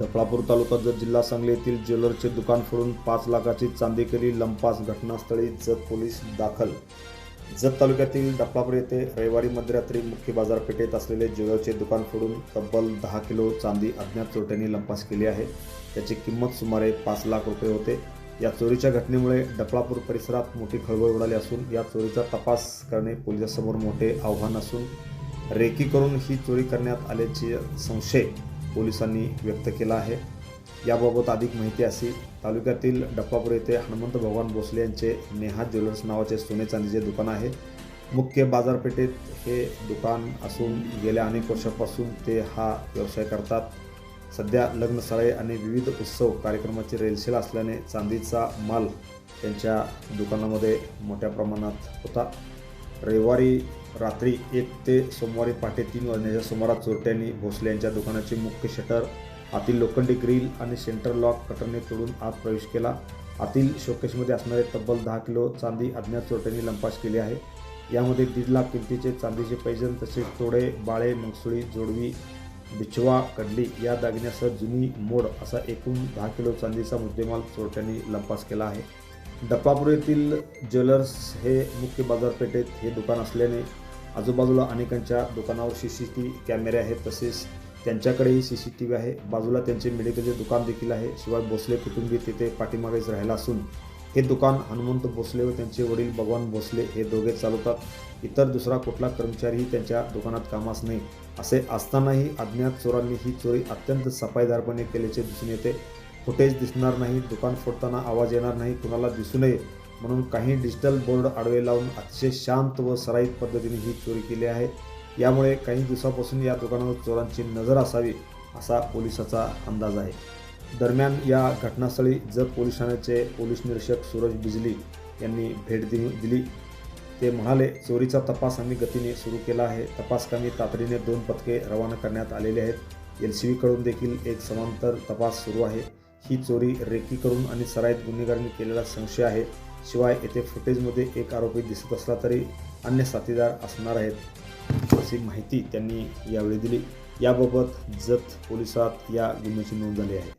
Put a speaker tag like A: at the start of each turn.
A: डफळापूर तालुका जत जिल्हा सांगली येथील ज्वेलरचे दुकान फोडून पाच लाखाची चांदी केली लंपास घटनास्थळी जत पोलीस दाखल. जत तालुक्यातील ढपळापूर येथे रविवारी मध्यरात्री मुख्य बाजारपेठेत असलेले ज्वेलरचे दुकान फोडून तब्बल दहा किलो चांदी अज्ञात चोरट्यांनी लंपास केली आहे. त्याची किंमत सुमारे पाच लाख रुपये होते. या चोरीच्या घटनेमुळे डफळापूर परिसरात मोठी खळबळ उडाली असून या चोरीचा तपास करणे पोलिसांसमोर मोठे आव्हान असून रेकी करून ही चोरी करण्यात आल्याचे संशय पोलिसांनी व्यक्त केला आहे. याबाबत अधिक माहिती अशी तालुक्यातील डप्पापूर येथे हनुमंत भगवान भोसले यांचे नेहा ज्वेलर्स नावाचे सोने चांदीचे दुकान आहे. मुख्य बाजारपेठेत हे दुकान असून गेल्या अनेक वर्षापासून ते हा व्यवसाय करतात. सध्या लग्नसराई आणि विविध उत्सव कार्यक्रमाची रेलसेल असल्याने चांदीचा माल त्यांच्या दुकानामध्ये मोठ्या प्रमाणात होता. रविवारी रात्री एक ते सोमवारी पहाटे तीन वाजण्याच्या सुमारास चोरट्यांनी भोसले यांच्या दुकानाचे मुख्य शटर आतील लोखंडी ग्रिल आणि सेंटर लॉक कटरने तोडून आत प्रवेश केला. आतील शोकेशमध्ये असणारे तब्बल दहा किलो चांदी अज्ञात चोरट्यांनी लंपास केली आहे. यामध्ये दीड लाख किमतीचे चांदीचे पैजन तसेच तोडे बाळे मंगसुळी जोडवी बिछवा कडली या दागिन्यासह जुनी मोड असा एकूण दहा किलो चांदीचा मुद्देमाल चोरट्यांनी लंपास केला आहे. डप्पापूर येथील ज्वेलर्स हे मुख्य बाजारपेठेत हे दुकान असल्याने आजूबाजूला अनेकांच्या दुकानावर सी सी टी कॅमेरे आहेत तसेच त्यांच्याकडेही सी सी टी व्ही आहे. बाजूला त्यांचे मेडिकलचे दुकान देखील आहे. शिवाय भोसले कुटुंबी तिथे पाठीमागेच राहिला असून हे दुकान हनुमंत भोसले व त्यांचे वडील भगवान भोसले हे दोघे चालवतात. इतर दुसरा कुठला कर्मचारीही त्यांच्या दुकानात कामास नाही. असे असतानाही अज्ञात चोरांनी ही चोरी अत्यंत सफाईदारपणे केल्याचे दिसून येते. फुटेज दिसणार नाही दुकान फोडताना आवाज येणार नाही कुणाला दिसू नये. म्हणून काही डिजिटल बोर्ड आडवे लावून अतिशय शांत व सराईत पद्धतीने ही चोरी केली आहे. यामुळे काही दिवसापासून या दुकानावर चोरांची नजर असावी असा पोलिसाचा अंदाज आहे. दरम्यान या घटनास्थळी जत पोलीस ठाण्याचे पोलीस निरीक्षक सूरज बिजली यांनी भेट दिली दिली. ते म्हणाले चोरीचा तपास आम्ही गतीने सुरू केला आहे. तपासकामी तातडीने दोन पथके रवाना करण्यात आलेले आहेत. एल सी बीकडून देखील एक समांतर तपास सुरू आहे. ही चोरी रेकी करून आणि सराईत गुन्हेगारांनी केलेला संशय आहे. शिवाय येथे फुटेजमध्ये एक आरोपी दिसत असला तरी अन्य साथीदार असणार आहेत अशी माहिती त्यांनी यावेळी दिली. याबाबत जत पोलिसात या गुन्ह्याची नोंद झाली आहे.